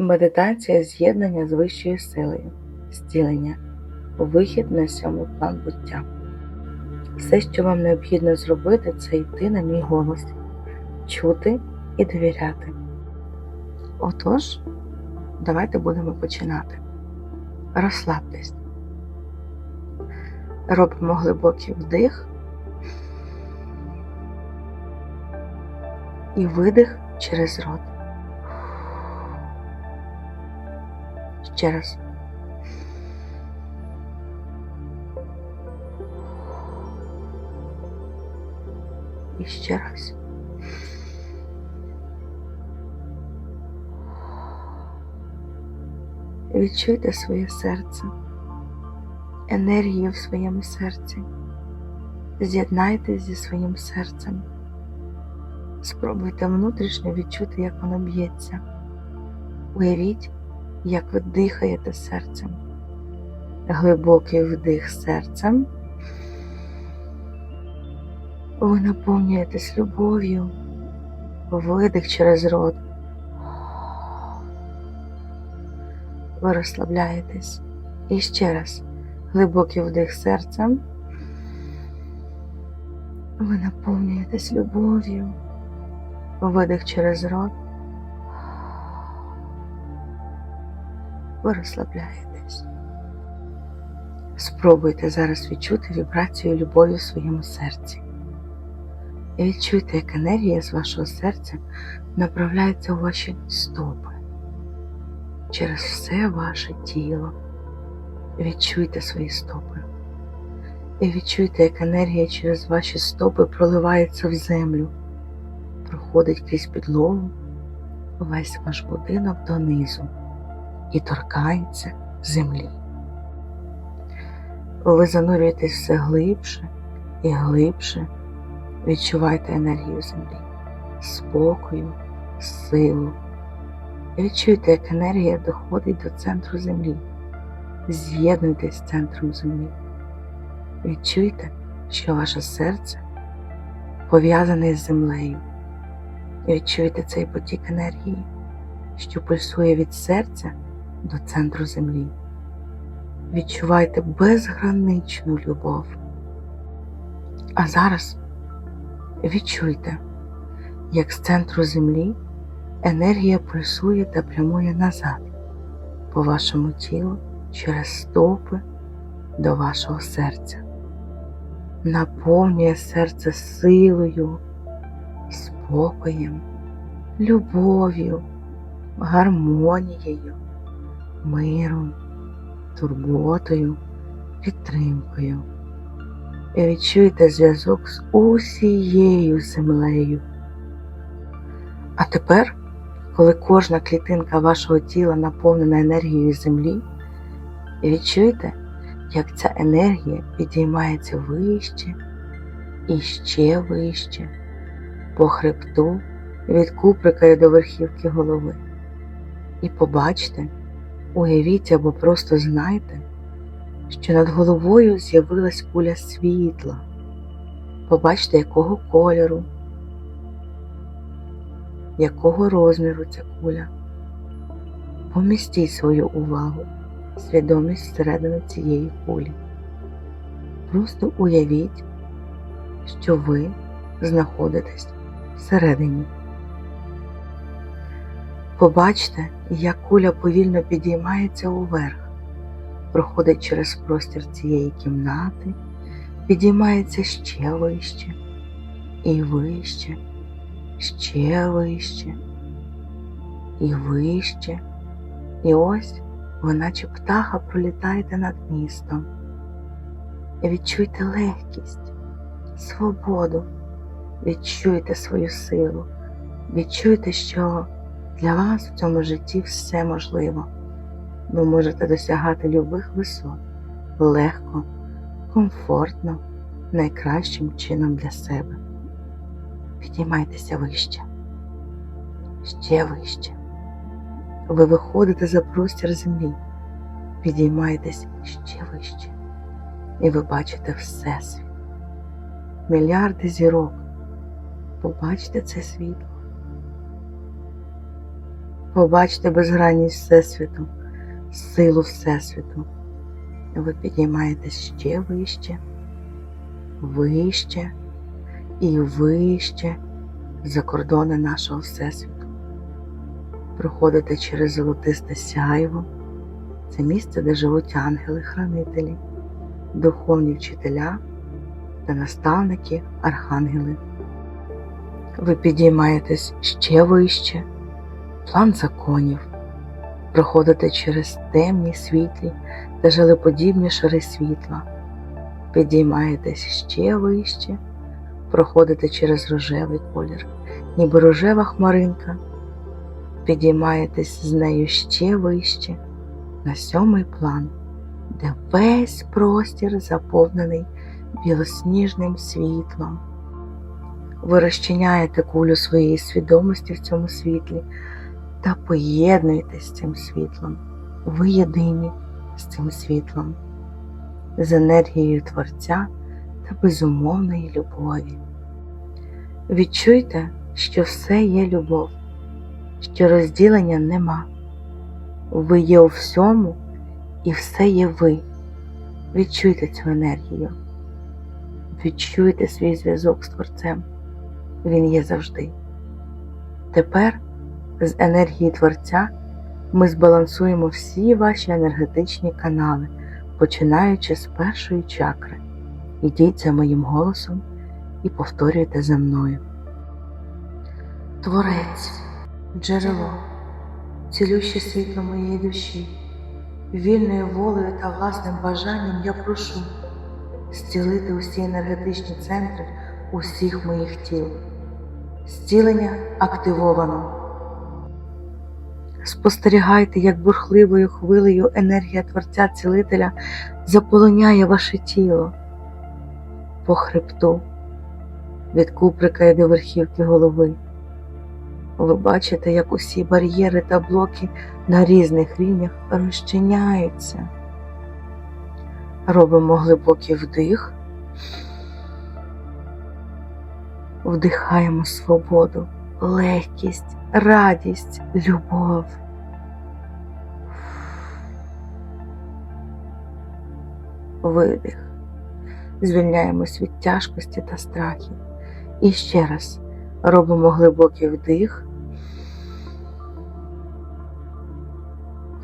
Медитація з'єднання з вищою силою, зцілення, вихід на сьомий план буття. Все, що вам необхідно зробити, це йти на мій голос, чути і довіряти. Отож, давайте будемо починати. Розслабтесь. Робимо глибокий вдих і видих через рот. Ще раз. І ще раз. Відчуйте своє серце, енергію в своєму серці. З'єднайтесь зі своїм серцем. Спробуйте внутрішньо відчути, як воно б'ється. Уявіть, як ви дихаєте серцем. Глибокий вдих серцем. Ви наповнюєтесь любов'ю, видих через рот. Ви розслабляєтесь. І ще раз глибокий вдих серцем. Ви наповнюєтесь любов'ю, видих через рот. Ви розслабляєтесь. Спробуйте зараз відчути вібрацію любові в своєму серці. І відчуйте, як енергія з вашого серця направляється у ваші стопи через все ваше тіло. Відчуйте свої стопи. І відчуйте, як енергія через ваші стопи проливається в землю, проходить крізь підлогу, весь ваш будинок донизу і торкається землі. Ви занурюєтесь все глибше і глибше, відчувайте енергію землі, спокою, силу. Відчуйте, як енергія доходить до центру землі. З'єднуйтесь з центром землі. Відчуйте, що ваше серце пов'язане з землею. І відчуйте цей потік енергії, що пульсує від серця до центру землі. Відчувайте безграничну любов. А зараз відчуйте, як з центру землі енергія пульсує та прямує назад по вашому тілу через стопи до вашого серця. Наповнює серце силою, спокоєм, любов'ю, гармонією, миром, турботою, підтримкою. І відчуйте зв'язок з усією землею. А тепер, коли кожна клітинка вашого тіла наповнена енергією землі, відчуйте, як ця енергія підіймається вище і ще вище, по хребту від куприка до верхівки голови. І побачте, уявіть або просто знайте, що над головою з'явилась куля світла. Побачте, якого кольору, якого розміру ця куля. Помістіть свою увагу, свідомість всередину цієї кулі. Просто уявіть, що ви знаходитесь всередині. Побачте, як куля повільно підіймається уверх, проходить через простір цієї кімнати, підіймається ще вище і вище, ще вище і вище. І ось ви, наче птаха, пролітаєте над містом. Відчуйте легкість, свободу, відчуйте свою силу, відчуйте, що для вас в цьому житті все можливо. Ви можете досягати любих висот легко, комфортно, найкращим чином для себе. Підіймайтеся вище, ще вище. Ви виходите за простір землі, підіймаєтесь ще вище, і ви бачите Всесвіт, мільярди зірок. Побачте це світло. Побачте безгранність Всесвіту, силу Всесвіту. Ви підіймаєтесь ще вище, вище і вище за кордони нашого Всесвіту. Проходите через золотисте сяйво. Це місце, де живуть ангели-хранителі, духовні вчителя та наставники, архангели. Ви підіймаєтесь ще вище, план законів, проходите через темні світлі та жалеподібні шари світла, підіймаєтесь ще вище, проходите через рожевий колір, ніби рожева хмаринка, підіймаєтесь з нею ще вище, на сьомий план, де весь простір заповнений білосніжним світлом. Ви розчиняєте кулю своєї свідомості в цьому світлі та поєднуєтесь з цим світлом. Ви єдині з цим світлом, з енергією Творця та безумовної любові. Відчуйте, що все є любов, що розділення нема. Ви є у всьому і все є ви. Відчуйте цю енергію. Відчуйте свій зв'язок з Творцем. Він є завжди. Тепер з енергії Творця ми збалансуємо всі ваші енергетичні канали, починаючи з першої чакри. Ідіть за моїм голосом і повторюйте за мною. Творець, джерело, цілюще світло моєї душі, вільною волею та власним бажанням я прошу зцілити усі енергетичні центри усіх моїх тіл. Зцілення активовано. Спостерігайте, як бурхливою хвилею енергія Творця Цілителя заполоняє ваше тіло по хребту, від куприка і до верхівки голови. Ви бачите, як усі бар'єри та блоки на різних рівнях розчиняються. Робимо глибокий вдих, вдихаємо свободу, легкість, радість, любов. Видих. Звільняємось від тяжкості та страхів. І ще раз робимо глибокий вдих.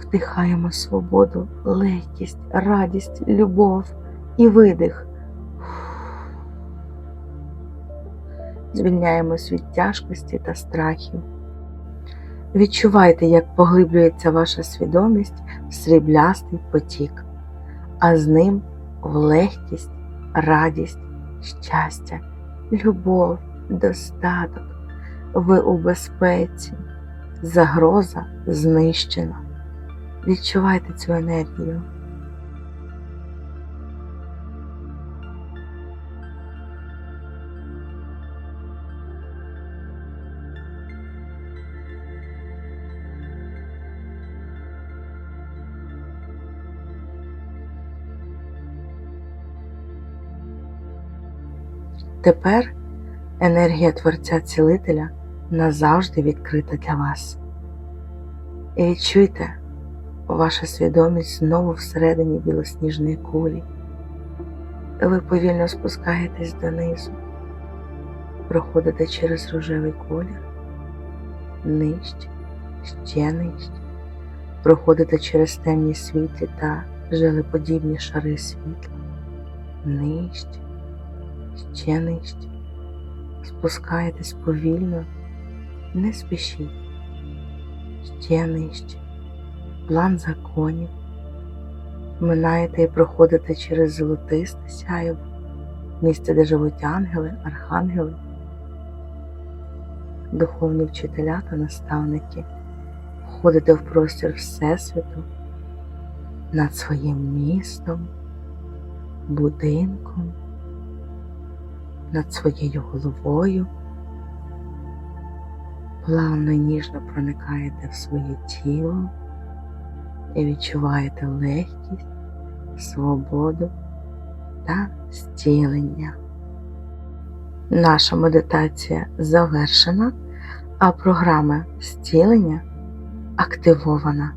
Вдихаємо свободу, легкість, радість, любов і видих. Звільняємось від тяжкості та страхів. Відчувайте, як поглиблюється ваша свідомість в сріблястий потік, а з ним в легкість, радість, щастя, любов, достаток. Ви у безпеці, загроза знищена. Відчувайте цю енергію. Тепер енергія Творця Цілителя назавжди відкрита для вас. І відчуйте, ваша свідомість знову всередині білосніжної кулі. Ви повільно спускаєтесь донизу, проходите через рожевий колір, нижче, ще нижче, проходите через темні світлі та желеподібні шари світла, нижче, ще спускаєтесь повільно, не спішіть, ще план законів, минаєте і проходите через золотисте сяєво, місце, де живуть ангели, архангели, духовні вчителя та наставники, входите в простір Всесвіту над своїм містом, будинком, над своєю головою. Плавно і ніжно проникаєте в своє тіло і відчуваєте легкість, свободу та зцілення. Наша медитація завершена, а програма зцілення активована.